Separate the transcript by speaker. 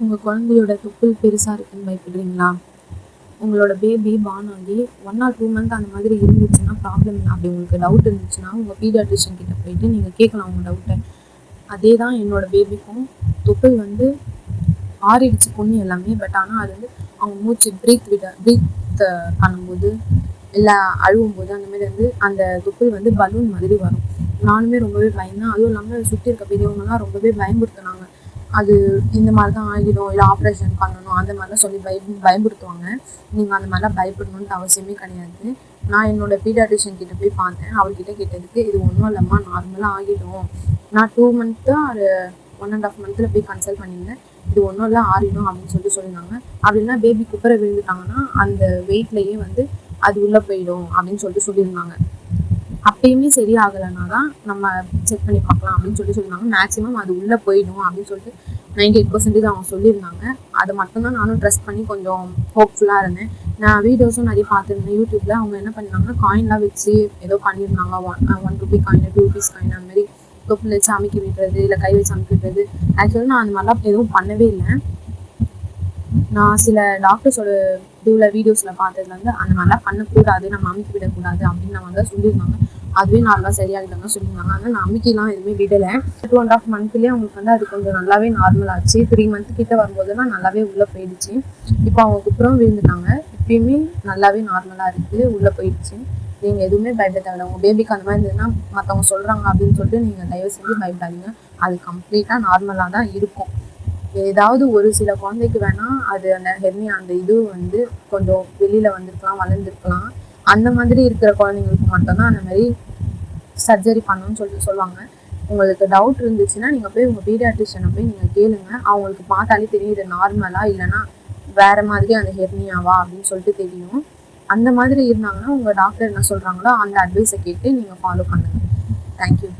Speaker 1: உங்கள் குழந்தையோட தொப்புள் பெருசாக இருக்குன்னு பயப்படுறீங்களா? உங்களோட பேபி பான் ஆகி ஒன் ஆர் டூ மந்த் அந்த மாதிரி இருந்துச்சுன்னா ப்ராப்ளம் இல்லை. அப்படி உங்களுக்கு டவுட் இருந்துச்சுன்னா உங்கள் பீடியாட்ரிஷியன் கிட்ட போயிட்டு நீங்கள் கேட்கலாம் உங்கள் டவுட்டை அதே தான் என்னோட பேபிக்கும் தொப்புள் வந்து ஆறிடுச்சு பொண்ணு எல்லாமே. பட் ஆனால் அது வந்து அவங்க மூச்சு ப்ரீத் விட ப்ரீத் பண்ணும்போது இல்லை அழுவும்போது அந்த மாதிரி வந்து அந்த தொப்புள் வந்து பலூன் மாதிரி வரும். நானுமே ரொம்பவே பயந்தேன். அதுவும் இல்லாமல் சுற்றி இருக்க பெரியவங்கலாம் ரொம்பவே பயமுறுத்தினாங்க. அது இந்த மாதிரி தான் ஆகிடும் இல்லை ஆப்ரேஷன் பண்ணணும் அந்த மாதிரிலாம் சொல்லி பய பயப்படுத்துவாங்க நீங்கள் அந்த மாதிரிலாம் பயப்படணுன்ட்டு அவசியமே கிடையாது. நான் என்னோட பீடியாட்ரிஷியன் கிட்ட போய் பார்த்தேன். அவர்கிட்ட கேட்டதுக்கு இது ஒன்றும் இல்லைம்மா நார்மலாக ஆகிடும். நான் டூ மந்த்து ஒரு ஒன் அண்ட் ஆஃப் மந்த்தில் போய் கன்சல்ட் பண்ணியிருந்தேன். இது ஒன்றும் இல்லை ஆறிடும் அப்படின்னு சொல்லிட்டு சொல்லியிருந்தாங்க. அப்படின்னா பேபி குப்பரை விழுந்துட்டாங்கன்னா அந்த வெயிட்லேயே வந்து அது உள்ளே போயிடும் அப்படின்னு சொல்லிட்டு சொல்லியிருந்தாங்க. அப்பயுமே சரியாகலைன்னா தான் நம்ம செக் பண்ணி பார்க்கலாம் அப்படின்னு சொல்லி சொல்லியிருந்தாங்க. மேக்ஸிமம் அது உள்ளே போயிடும் அப்படின்னு சொல்லிட்டு நைன்டி எயிட் பர்சன்டேஜ் அவங்க சொல்லியிருந்தாங்க. அதை மட்டும்தான் நானும் ட்ரெஸ்ட் பண்ணி கொஞ்சம் ஹோப்ஃபுல்லாக இருந்தேன். நான் வீடியோஸும் நிறைய பார்த்துருந்தேன். யூடியூப்பில் அவங்க என்ன பண்ணிருந்தாங்கன்னா காயின்லாம் வச்சு ஏதோ பண்ணியிருந்தாங்க. One one rupee coin two rupees coin அந்த மாதிரி. தொப்புல வச்சு அமைக்கி விடுறது இல்லை கை வச்சு அமைக்க விடுறது ஆக்சுவலாக நான் அந்த மாதிரிலாம் எதுவும் பண்ணவே இல்லை. நான் சில டாக்டர்ஸோட இதுவில் வீடியோஸில் பார்த்ததுல வந்து அந்த மாதிரிலாம் பண்ணக்கூடாது நம்ம அமைக்க விடக்கூடாது அப்படின்னு நம்ம வந்து சொல்லியிருந்தாங்க. அதுவே நல்லா சரியாகிட்டாங்க சொல்லியிருந்தாங்க. ஆனால் நான் அமைக்கலாம் எதுவுமே விடலை. டூ அண்ட் ஆஃப் மந்த்லேயே அவங்களுக்கு வந்து அது கொஞ்சம் நல்லாவே நார்மல் ஆச்சு. த்ரீ மந்த் கிட்ட வரும்போதுலாம் நல்லாவே உள்ளே போயிடுச்சு. இப்போ அவங்க குப்புறம் விழுந்துட்டாங்க. இப்பயுமே நல்லாவே நார்மலாக இருக்குது உள்ளே போயிடுச்சு. நீங்கள் எதுவுமே பயப்பட தேவையில்ல உங்கள் பேபிக்கு அந்த மாதிரி இருந்ததுன்னா மற்றவங்க சொல்கிறாங்க அப்படின்னு சொல்லிட்டு நீங்கள் தயவு செஞ்சு பயப்படாதீங்க. அது கம்ப்ளீட்டாக நார்மலாக தான் இருக்கும். ஏதாவது ஒரு சில குழந்தைக்கு வேணால் அது அந்த ஹெர்னி அந்த இது வந்து கொஞ்சம் வெளியில் வந்திருக்கலாம் வளர்ந்துருக்கலாம். அந்த மாதிரி இருக்கிற குழந்தைங்களுக்கு மட்டும்தான் அந்த மாதிரி சர்ஜரி பண்ணணும்னு சொல்லிட்டு சொல்லுவாங்க. உங்களுக்கு டவுட் இருந்துச்சுன்னா நீங்கள் போய் உங்கள் பீடியாட்ரிஷனை போய் நீங்கள் கேளுங்க. அவங்களுக்கு பார்த்தாலே தெரியும் இது நார்மலாக இல்லைன்னா வேற மாதிரி அந்த ஹெர்னியாவா அப்படின்னு சொல்லிட்டு தெரியும். அந்த மாதிரி இருந்தாங்கன்னா உங்கள் டாக்டர் என்ன சொல்கிறாங்களோ அந்த அட்வைஸை கேட்டு நீங்கள் ஃபாலோ பண்ணுங்கள் தேங்க்யூ